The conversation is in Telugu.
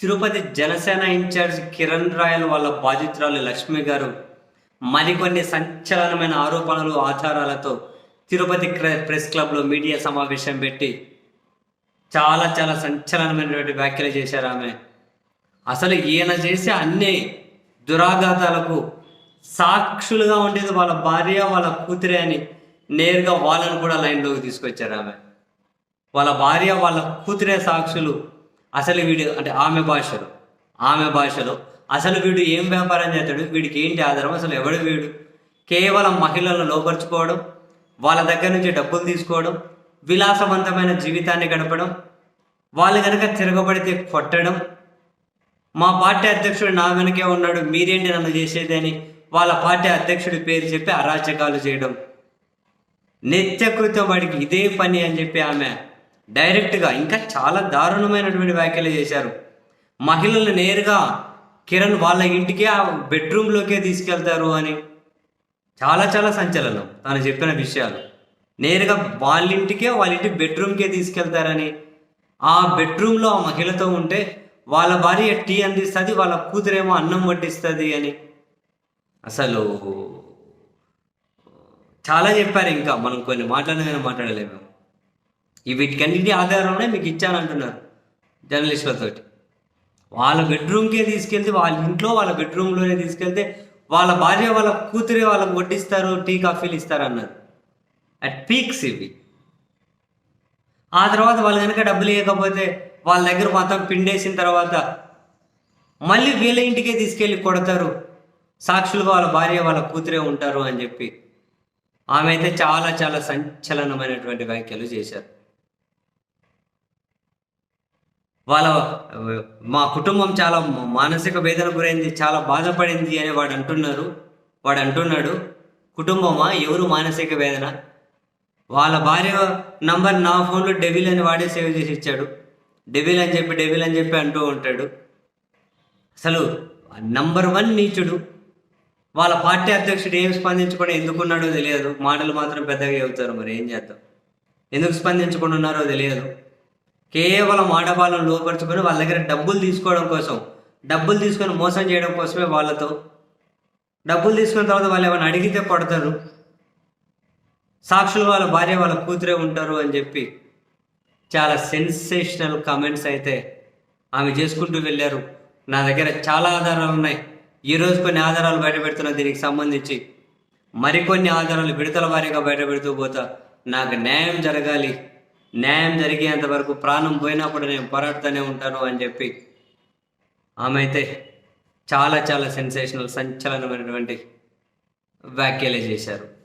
తిరుపతి జనసేన ఇన్ఛార్జ్ కిరణ్ రాయల్ వాళ్ళ బాధితురాలు లక్ష్మి గారు మరికొన్ని సంచలనమైన ఆరోపణలు ఆధారాలతో తిరుపతి ప్రెస్ క్లబ్లో మీడియా సమావేశం పెట్టి చాలా చాలా సంచలనమైనటువంటి వ్యాఖ్యలు చేశారు ఆమె. అసలు ఈయన చేసే అన్ని దురాఘాతాలకు సాక్షులుగా ఉండేది వాళ్ళ భార్య వాళ్ళ కూతురే అని నేరుగా వాళ్ళను కూడా లైన్లోకి తీసుకొచ్చారు ఆమె. వాళ్ళ భార్య వాళ్ళ కూతురే సాక్షులు అసలు వీడు అంటే ఆమె భాషలో ఆమె భాషలో అసలు వీడు ఏం వ్యాపారం చేస్తాడు? వీడికి ఏంటి ఆధారం? అసలు ఎవడు వీడు? కేవలం మహిళలను లోపరుచుకోవడం వాళ్ళ దగ్గర నుంచి డబ్బులు తీసుకోవడం విలాసవంతమైన జీవితాన్ని గడపడం వాళ్ళు కనుక తిరగబడితే కొట్టడం. మా పార్టీ అధ్యక్షుడు నా వెనకే ఉన్నాడు మీరేంటి నన్ను చేసేది అని వాళ్ళ పార్టీ అధ్యక్షుడి పేరు చెప్పి అరాచకాలు చేయడం. నిత్యకృత్యం వాడికి ఇదే పని అని చెప్పి ఆమె డైరెక్ట్గా ఇంకా చాలా దారుణమైనటువంటి వ్యాఖ్యలు చేశారు. మహిళలు నేరుగా కిరణ్ వాళ్ళ ఇంటికి ఆ బెడ్రూమ్లోకే తీసుకెళ్తారు అని. చాలా చాలా సంచలనం తను చెప్పిన విషయాలు. నేరుగా వాళ్ళ ఇంటికే వాళ్ళ ఇంటి బెడ్రూమ్కే తీసుకెళ్తారని. ఆ బెడ్రూమ్లో ఆ మహిళతో ఉంటే వాళ్ళ భార్య టీ అందిస్తుంది వాళ్ళ కూతురేమో అన్నం వడ్డిస్తుంది అని. అసలు చాలా చెప్పారు ఇంకా. మనం కొన్ని మాట్లాడగానే మాట్లాడలేము. వీటికన్నిటి ఆధారంలో మీకు ఇచ్చానంటున్నారు జర్నలిస్టులతోటి. వాళ్ళ బెడ్రూమ్కే తీసుకెళ్తే వాళ్ళ ఇంట్లో వాళ్ళ బెడ్రూమ్లోనే తీసుకెళ్తే వాళ్ళ భార్య వాళ్ళ కూతురే వాళ్ళకి వడ్డిస్తారు టీ కాఫీలు ఇస్తారు అన్నారు అట్ పీక్స్ ఇవి. ఆ తర్వాత వాళ్ళు కనుక డబ్బులు ఇవ్వకపోతే వాళ్ళ దగ్గర మొత్తం పిండేసిన తర్వాత మళ్ళీ వీళ్ళ ఇంటికే తీసుకెళ్ళి కొడతారు. సాక్షులుగా వాళ్ళ భార్య వాళ్ళ కూతురే ఉంటారు అని చెప్పి. ఆమె అయితే చాలా చాలా సంచలనమైనటువంటి వ్యాఖ్యలు చేశారు. వాళ్ళ మా కుటుంబం చాలా మానసిక వేదన గురైంది చాలా బాధపడింది అని వాడు అంటున్నారు. వాడు అంటున్నాడు కుటుంబమా? ఎవరు మానసిక వేదన? వాళ్ళ భార్య నంబర్ నా ఫోన్లో డెవిల్ అని వాడే సేవ్ చేసి ఇచ్చాడు. డెవిల్ అని చెప్పి డెవిల్ అని చెప్పి అంటూ ఉంటాడు. అసలు నంబర్ వన్ నీచుడు. వాళ్ళ పార్టీ అధ్యక్షుడు ఏం స్పందించకుండా ఎందుకున్నాడో తెలియదు. మాటలు మాత్రం పెద్దగా చెబుతారు మరి ఏం చేద్దాం? ఎందుకు స్పందించకుండా ఉన్నారో తెలియదు. కేవలం ఆడవాళ్ళను లోపరచుకొని వాళ్ళ దగ్గర డబ్బులు తీసుకోవడం కోసం డబ్బులు తీసుకొని మోసం చేయడం కోసమే వాళ్ళతో. డబ్బులు తీసుకున్న తర్వాత వాళ్ళు ఏమైనా అడిగితే కొడతారు. సాక్షులు వాళ్ళ భార్య వాళ్ళ కూతురే ఉంటారు అని చెప్పి చాలా సెన్సేషనల్ కమెంట్స్ అయితే ఆమె చేసుకుంటూ వెళ్ళారు. నా దగ్గర చాలా ఆధారాలు ఉన్నాయి. ఈరోజు కొన్ని ఆధారాలు బయట పెడుతున్నా దీనికి సంబంధించి. మరికొన్ని ఆధారాలు విడతల వారీగా బయట పెడుతూ పోతా. నాకు న్యాయం జరగాలి. న్యాయం జరిగేంత వరకు ప్రాణం పోయినప్పుడు నేను పోరాడుతూనే ఉంటాను అని చెప్పి ఆమె అయితే చాలా చాలా సెన్సేషనల్ సంచలనమైనటువంటి వ్యాఖ్యలే చేశారు.